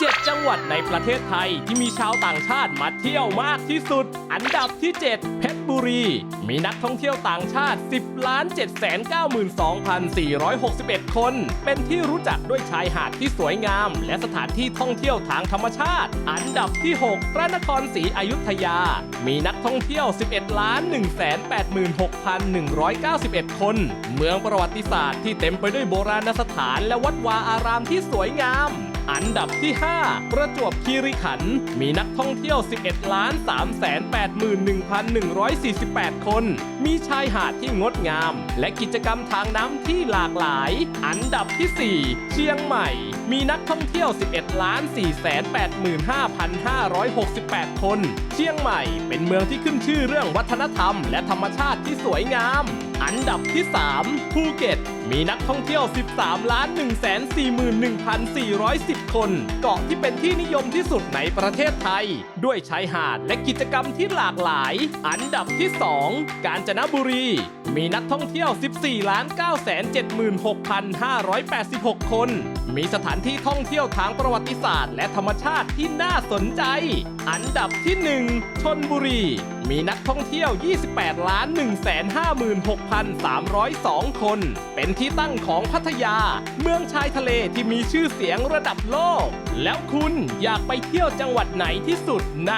7 จังหวัดในประเทศไทยที่มีชาวต่างชาติมาเที่ยวมากที่สุด อันดับที่ 7 เพชรบุรี มีนักท่องเที่ยวต่างชาติ 10ล้าน792,461 คน เป็นที่รู้จักด้วยชายหาดที่สวยงาม และสถานที่ท่องเที่ยวทางธรรมชาติ อันดับที่ 6 พระนครศรีอยุธยา มีนักท่องเที่ยว 11ล้าน186,191 คน เมืองประวัติศาสตร์ที่เต็มไปด้วยโบราณสถานและวัดวาอารามที่สวยงาม อันดับที่ 5 ประจวบคีรีขันธ์มีนักท่องเที่ยว 11 ล้าน 381,148 คน มีชายหาดที่งดงาม และกิจกรรมทางน้ำที่หลากหลาย อันดับที่ 4 เชียงใหม่ มีนักท่องเที่ยว 11 ล้าน 485,568 คน เชียงใหม่เป็นเมืองที่ขึ้นชื่อเรื่องวัฒนธรรม และธรรมชาติที่สวยงาม อันดับที่ 3 ภูเก็ต มีนักท่องเที่ยว 13 ล้าน 141,410 คน เกาะที่เป็นที่นิยมที่สุดในประเทศไทย ด้วยชายหาดและกิจกรรมที่หลากหลาย อันดับที่ 2 กาญจนบุรี มีนักท่องเที่ยว 14 ล้าน 976,586 คน มีสถานที่ท่องเที่ยวทางประวัติศาสตร์ และธรรมชาติที่น่าสนใจ อันดับที่ 1 ชนบุรี มีนักท่องเที่ยว 28 ล้าน 156,302 คน เป็นที่ตั้งของพัทยา เมืองชายทะเลที่มีชื่อเสียงระดับโลก แล้วคุณอยากไปเที่ยวจังหวัดไหนที่สุดใน